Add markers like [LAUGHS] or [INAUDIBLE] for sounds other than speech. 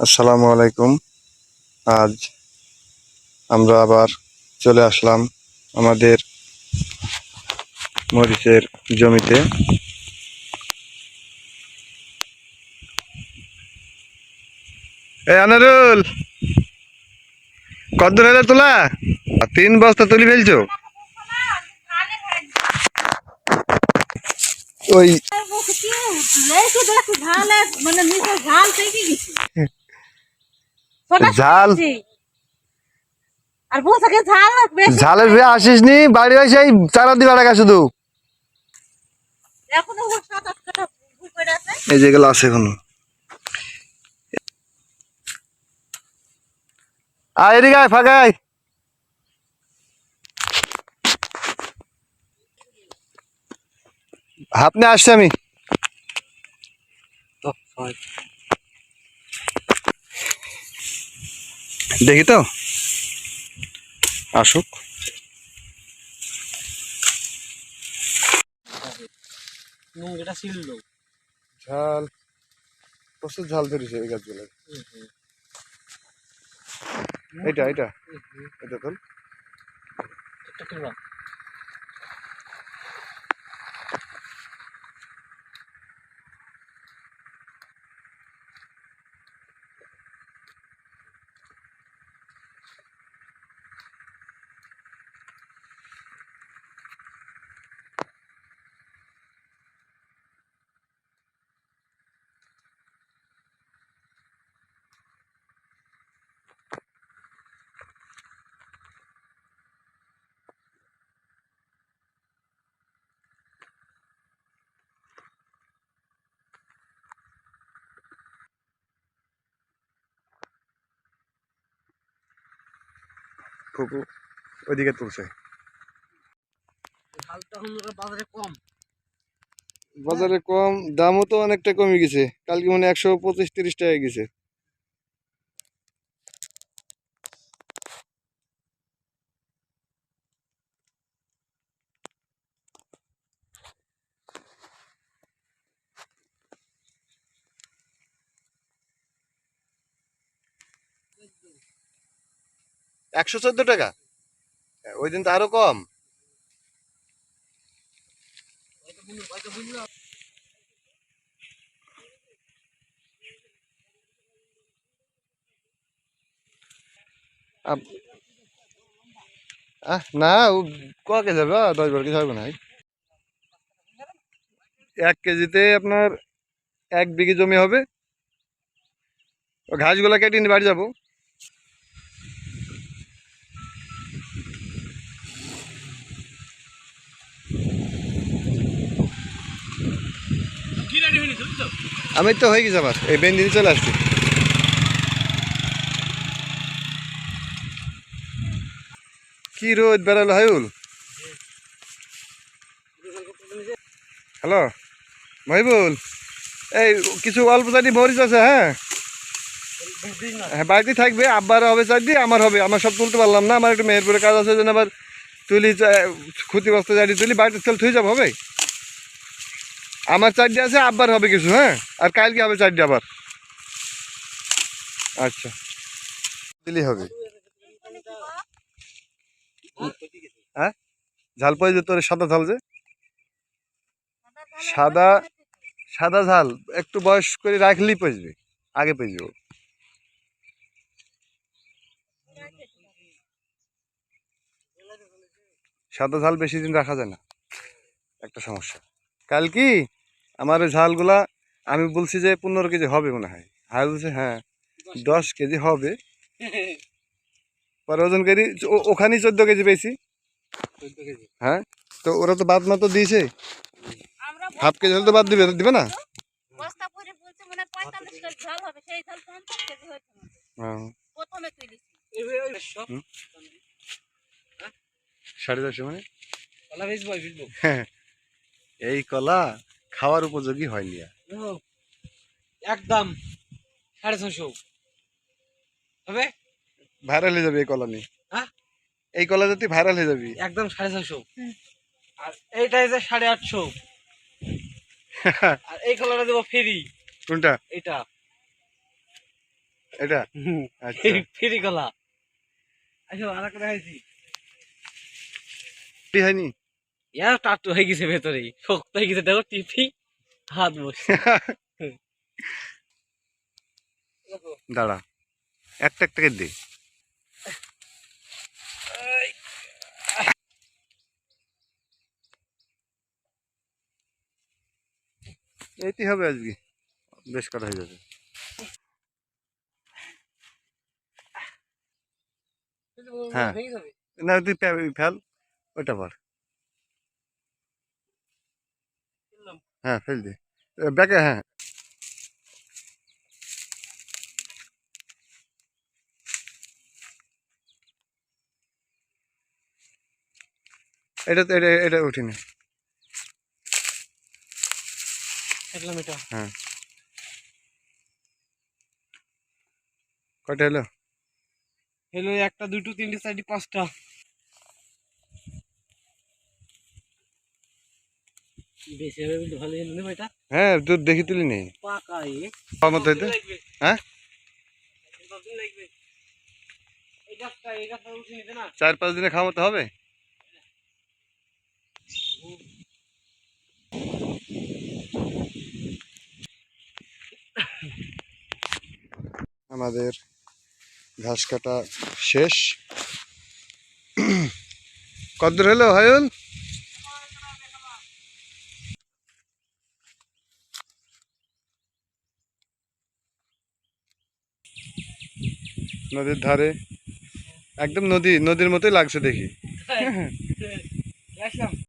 আসসালামু আলাইকুম। আজ আমরা আবার চলে আসলাম আমাদের মরিচের জমিতে। এই আনারুল কদ্দুর হলে তোলা? তিন বস্তা তুলি ফেলছো? ওই ঝাল? আর ঝাল ঝালের বিয়ে আসিস নি বাড়ি এসে এই চারা দিবা টাকা শুধু। এই যেগুলো আছে এখনও। আয় আয় ফাঁকায় আপনি আসছে আমি। দেখি তো। আসুক। এটা ছিল। ঝাল। প্রচুর ঝাল ধরেছে এই গাছগুলো। এটা এটা এটা তো ফুকু ওইদিকে তুলছে। বাজারে কম। বাজারে কম দামও তো অনেকটা কমে গেছে। কালকে মানে একশো পঁচিশ তিরিশ টাকা গেছে। একশো চোদ্দ টাকা? ওই দিন তো আরও কম। না ও ক আহ, দশ বারো কেজি হবে না এক কেজিতে আপনার এক বিঘি জমি হবে। ঘাসগুলো কেটে বাড়ি যাব। আমি তো হয়ে গেছে আমার এই বেঞ্জিনি চলে আসছি। কি রোদ বেড়ালো হায়ুল হ্যালো? মহিবুল? এই, কিছু অল্প চাটি মরিচ আছে হ্যাঁ? হ্যাঁ বাড়িতে থাকবে, আব্বার হবে চারটি আমার হবে। আমার সব তুলতে পারলাম না, আমার একটু মেহেরপুরে কাজ আছে জন্য আবার তুলি ক্ষতিগ্রস্ত ক্ষতি চাটি তুলি বাড়িতে চল থুই যাব, হবে? আমার চারটে আছে আব্বার হবে কিছু হ্যাঁ? আর কালকে হবে চারটে আবার। আচ্ছা। দিলি হবে। হ্যাঁ? ঝাল পাই যে তোর সাদা ঝাল যে? সাদা সাদা ঝাল একটু বয়স করে রাখলেই পচবে আগে পেয়ে যাব সাদা ঝাল বেশি দিন রাখা যায় না। একটা সমস্যা। কাল কি? আমার ওই ঝালগুলা আমি বলছি যে পনেরো কেজি হবে মনে হয়। হায় বলছে হ্যাঁ দশ কেজি। হবে। [LAUGHS] পরে ওজন করি ও- ওখানেই চোদ্দ কেজি পেয়েছি। হ্যাঁ তো ওরা তো বাদ মাত্র দিয়েছে। আমরা হাফ কেজি হলে তো বাদ দিবে দিবে না? মানে আমাদের। হ্যাঁ। সাড়ে চারশো মানে? বেচবো এই কলা খাওয়ার উপযোগী হয়নি আর। একদম সাড়ে ছশো হবে? ভাইরাল হয়ে যাবে এই কলা নিয়ে হ্যাঁ? এই কলা যদি ভাইরাল হয়ে যাবি। একদম সাড়ে ছশো আর এইটা যে সাড়ে আটশো। [LAUGHS] আর এই কলাটা দেবো ফেরি কোনটা? এটা? এটা আচ্ছা। ফ্রি কলা। আচ্ছা আর একটা দেখাইছি হয়নি? ইয়ার টাটু হয়ে গেছে ভেতরে শক্ত হয়ে গেছে দেখো টিপি হাত বসে [LAUGHS] দাঁড়া একটা একটাকে দে। এইটি হবে আজকে। বেশ করা হয়ে যাবে হ্যাঁ। না তুই ফেল ওইটা পার। হ্যাঁ ফেল দে। ব্যাকে হ্যাঁ। এটা তো এটা এটা উঠিনি হ্যাঁ। কয়টা হলো? হলো একটা দুটো তিনটে চারটে পাঁচটা। বেশি হবে বলতে ভালো জানি না এটা? হ্যাঁ তোর দেখি তুলি নেই পাকা এ। আমার হইতে হ্যাঁ? কতদিন লাগবে? এই গাছটা এই গাছটা উঠে নিতে না? চার পাঁচ দিনে খাওয়া মতো হবে? আমাদের ঘাস কাটা শেষ। কদ্দূর হলো হায়ুল নদীর ধারে। একদম নদী নদীর মতোই লাগছে দেখি। [LAUGHS] আসলাম।